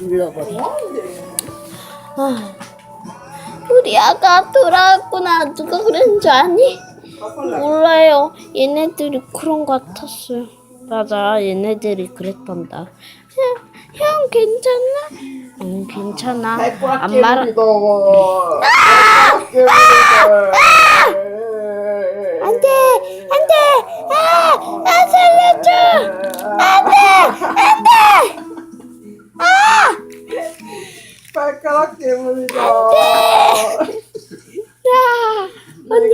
눌러버려. 아, 우리 아가 돌아왔구나. 누가 그런 줄 아니? 몰라요. 얘네들이 그런 것 같았어요. 맞아, 얘네들이 그랬단다. 형, 형 괜찮나? 응, 괜찮아. 안 말아. 안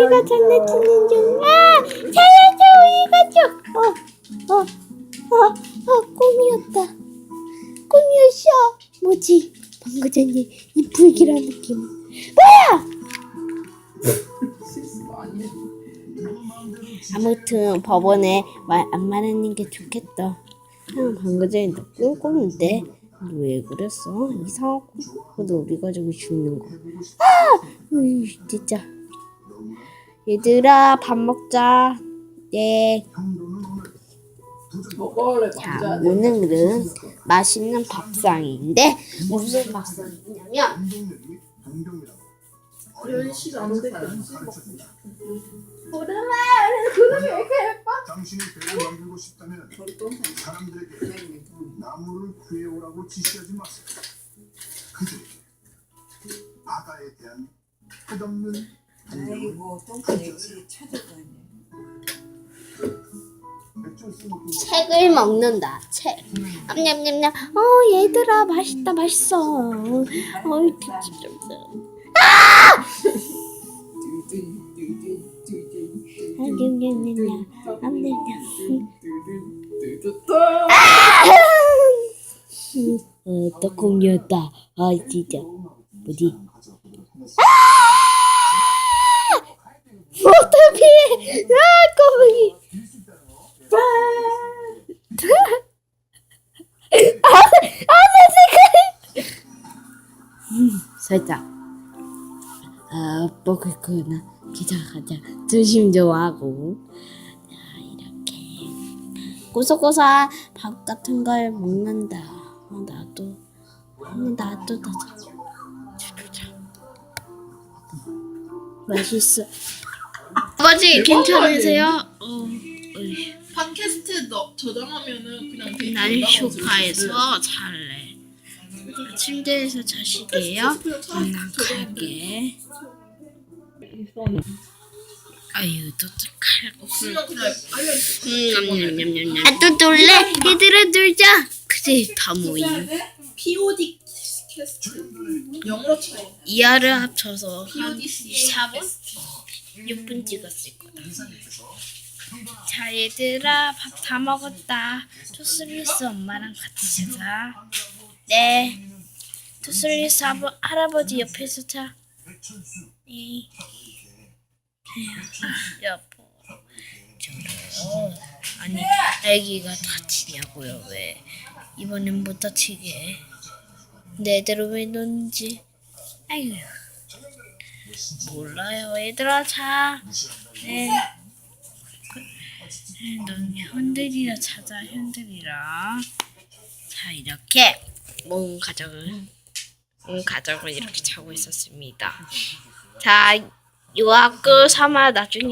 언니가 장난치는 중. 아! 살려줘! 우리 가족! 어, 어, 어, 어, 꿈이었다. 꿈이었어. 뭐지? 방금 전에 이 불길한 느낌. 뭐야! 아무튼 법원에 말안 말하는 게 좋겠다. 형 방금 전에 너 꿈꿨는데 너왜 그랬어? 이상하고 그래도 우리 가족이 죽는 거. 아! 진짜. 얘들아 밥 먹자. 네. 자 오늘은 맛있는 밥상인데 무슨 밥상이냐면 연식 안 되겠지. 당신이 배를 만들고 싶다면 사람들에게 나무를 구해오라고 지시하지 마세요. 그들에게 바다에 대한 끝없는 아이고 똥꼬지 찾아가네. 맥주 책을 먹는다. 책. 냠냠냠냠. 어 얘들아 맛있다 맛있어. 어이 진짜. 뚜둔 뚜둔 뚜둔 아, 냠냠냠냠. 냠냠냠. 어, 떡국이었다. 아, 진짜. 뭐지? 어떡해! 아, 거북이! 아, 아, 내 색깔! 살짝. 아, 먹을거나 기자가자. 조심 좀 하고. 자, 이렇게. 고소고소한 밥 같은 걸 먹는다. 어, 나도. 어, 나도, 나도. 맛있어. 아버지 괜찮으세요? 어, 어이. 팟캐스트 너 저장하면은 그냥 데이터 올라가서 소파에서 잘래. 침대에서 자시게요. 낭낭하게. 아유 도착할 거. 없으면 그냥 알려. 음, 냠냠냠냠. 아, 또 놀래? 얘들아 놀자. 그래 다 모임. POD 캐스트 영어로 쳐. 이하를 합쳐서 한 POD 4분? 6분 찍었을 거다. 자 얘들아 밥 다 먹었다. 토스리스 엄마랑 같이 자자. 네. 토스리스 아버, 할아버지 옆에서 자. 네. 아, 여보. 저런. 아니 애기가 다치냐고요 왜? 이번엔 못 다치게. 내대로 왜 놓는지. 아유. 몰라요. 얘들아 자. 네. 네, 넌 현들이라 찾아 현들이라. 자 이렇게 온 가족을 온 가족을 이렇게 자고 있었습니다. 자 요하고 삼아 나중에